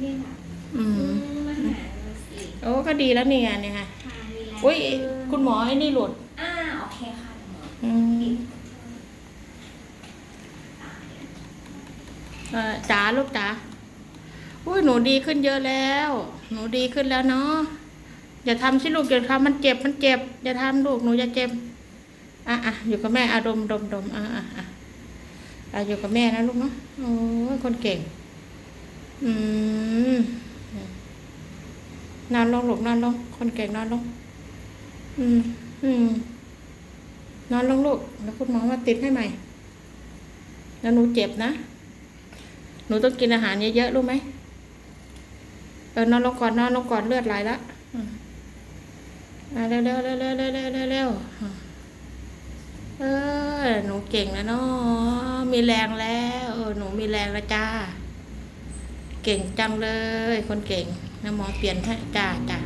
ได้แบบอือืมมมาหาดูสิโอ้ก็ดีแล้วนี่ไงเนี่ยค่ะค่ะมีแรงอุ้ยขึ้นคุณหมอไอ้นี่หลุดอ่าโอเคค่ะหมออืมเอ่อจ๋าลูกจ๋าอุ้ยหนูดีขึ้นเยอะแล้ว หนูดีขึ้นแล้วเนาะอย่าทำสิลูกอย่าทำมันเจ็บมันเจ็บอย่าทำลูกหนูจะเจ็บอะอะอยู่กับแม่อะดมดมดมอะอะอะอะอยู่กับแม่นะลูกเนาะโอ้ยคนเก่ง อืมนอนลงหลูกนอนลง คนเก่งนอนลง อืม อืม นอนลงลูก แล้วคุณหมอมาติดให้ใหม่ แล้วหนูเจ็บนะ หนูต้องกินอาหารเยอะๆรู้ไหม เออนอนลงก่อนนอนลงก่อนเลือดไหลละอืมอะเร็วเร็วเร็วเร็วเร็วเร็วเออ หนูเก่งแล้วเนาะมีแรงแล้ว เออ หนูมีแรงแล้วจ้า เก่งจังเลย คนเก่งนะหมอเปลี่ยนให้จ้าจ้า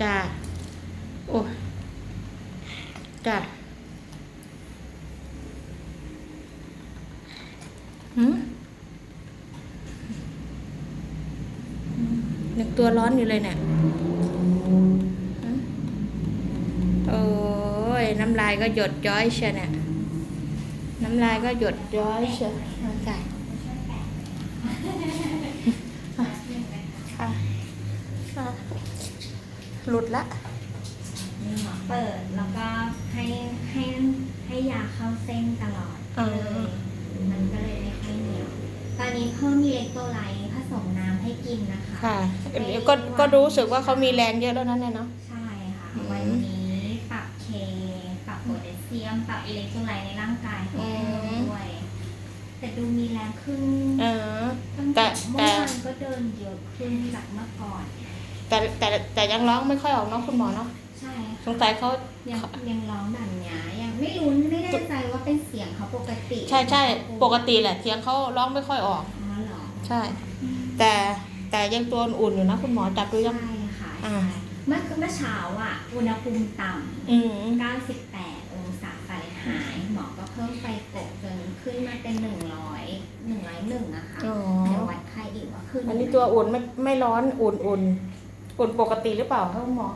จ้าโอ้จ้าหืมนึกตัวร้อนอยู่เลยเนี่ยโอ้ยน้ำลายก็หยดย้อยเชียเนี่ยน้ำลายก็หยดย้อยเชียวเอาใส่ ค่ะค่ะ หลุดละนี่หมอเปิดแล้วก็ให้ให้ให้ยาเข้าเส้นตลอดอ่าเลยมันก็เลยไม่ค่อยเหนียวตอนนี้เพิ่มอิเล็กโทรไลต์ผสมน้ำให้กินนะคะค่ะเดี๋ยวก็ก็รู้สึกว่าเขามีแรงเยอะแล้วนั่นแหละเนาะใช่ค่ะอืมวันนี้ปรับเคปรับโพแทสเซียมปรับอิเล็กโทรไลต์ในร่างกายให้เพิ่มอืมด้วยแต่ดูมีแรงขึ้นเออตั้งแต่แต่เมื่อแต่วานก็เดินเยอะขึ้นจากเมื่อก่อน แต่แต่แต่ยังร้องไม่ค่อยออกเนาะคุณหมอเนาะใช่สงสัยเขายังยังร้องแบบเนี้ยยังไม่รู้ไม่แน่ใจว่าเป็นเสียงเขาปกติ ใช่ใช่ปกติแหละเสียงเขาร้องไม่ค่อยออกอ๋อเหรอใช่ แต่แต่ยังตัวอุ่นอยู่นะคุณหมอจับดูยังใช่ค่ะอ่าใช่เมื่อเมื่อเช้าอะอุณหภูมิต่อืมำ98องศาฟาเรนไฮต์หมอก็เพิ่มไฟกดจนขึ้นมาเป็น100 101นะคะอ๋อเดี๋ยววัดไข้อีกว่าขึ้นอันนี้ตัวอุ่นไม่ไม่ร้อนอุ่นอุ่น อุ่นปกติหรือเปล่าคะคุณหมอ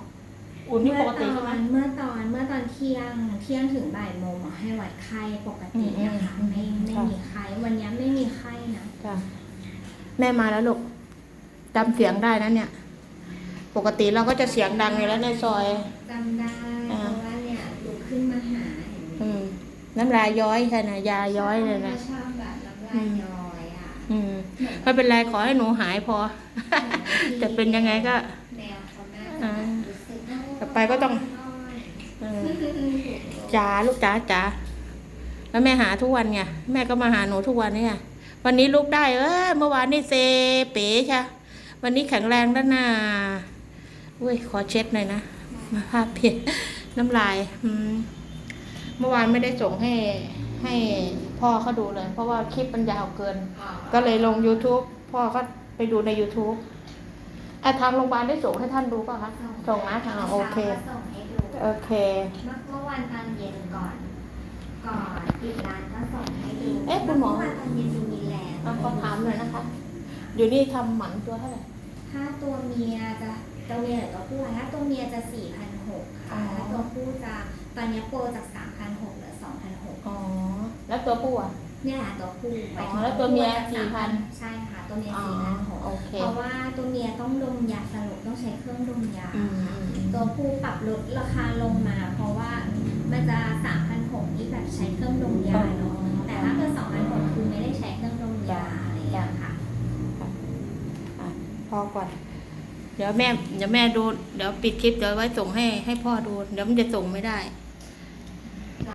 อุ่นนี่เมื่ปอกตติอใช่ไหมนเมื่อตอนเมื่อตอนเที่ยงเที่ยงถึงบ่ายโมงหมอให้วัดไข้ปกตินะคะอืมไม่ไม่ค่ะ มีไข้วันนี้ไม่มีไข้นะจ้ะแม่มาแล้วลูกจำเสียงได้นะเนี่ย ปกติเราก็จะเสียงดังอยู่แล้วในซอย จำได้เพอ่าราะว่าเนี่ยลุกขึ้นมาหาเห็นไหมอืม น้ำลายย้อยใช่นะยาย้อยเลยนะชอบแบบน้ำลายย้อยอะอืมไม่เป็นไรขอให้หนูหายพอจะเป็นยังไงก็ แนวเขาน่า อ่า จะรู้สึก ต่อ ไปก็ต้องอจ๋าลูกจ๋าจ๋าแล้วแม่หาทุกวันไงแม่ก็มาหาหนูทุกวันเนี่ยวันนี้ลูกได้เออเมื่อวานนี่เซเป๋ใช่วันนี้แข็งแรงแล้วนะอุ้ยขอเช็ดหน่อยนะมาภาพเพียน้ำลายอืมเมื่อวานไม่ได้ส่งให้ให้พ่อเขาดูเลย เพราะว่าคลิปมันยาวเกิน ก็เลยลง YouTube พ่อก็ไปดูใน YouTube อะทางโรงพยาบาลได้ส่งให้ท่านดูป่ะคะ ส่งนะทางโอเคส่งให้ดูโอเคเมื่อเมื่อวันตอนเย็นก่อน ก่อนปิดร้านก็ส่งให้ดูเอ๊ะคุณหมอ เมื่อวานตอนเย็นดูมีแรงอะขอถามหน่อยนะคะ อยู่นี่ทำหมันตัวเท่าไหร่ ถ้าตัวเมียจะตัวเมียหรือตัวผู้อะถ้าตัวเมียจะ4,600อ๋ค่ะอถ้าตัวผู้จะตอนนี้โปรจาก3,600เหลือ2,600อ๋อ แล้วตัวผู้อะ เนี่ยแหละตัวผู้หมายถึงอ๋อแล้วตัวเมียผู้จะ4,000ใช่ค่ะตัวเมียอ๋อ4,600โอเคเพราะว่าตัวเมียต้องดมยาสลบต้องใช้เครื่องดมยา อืมค่ะตัวผู้ปรับลดราคาลงมา เพราะว่ามันจะ3,600ที่แบบใช้เครื่องดมยาเนาะแต่ถ้าเกิด2,600คือไม่ได้ใช้เครื่องดมยาอะไรอย่างเงี้ยค่ะอะพอก่อน เดี๋ยวแม่ เดี๋ยวแม่ดู เดี๋ยวปิดคลิปเดี๋ยวไว้ส่งให้ให้พ่อดู เดี๋ยวมันจะส่งไม่ได้ค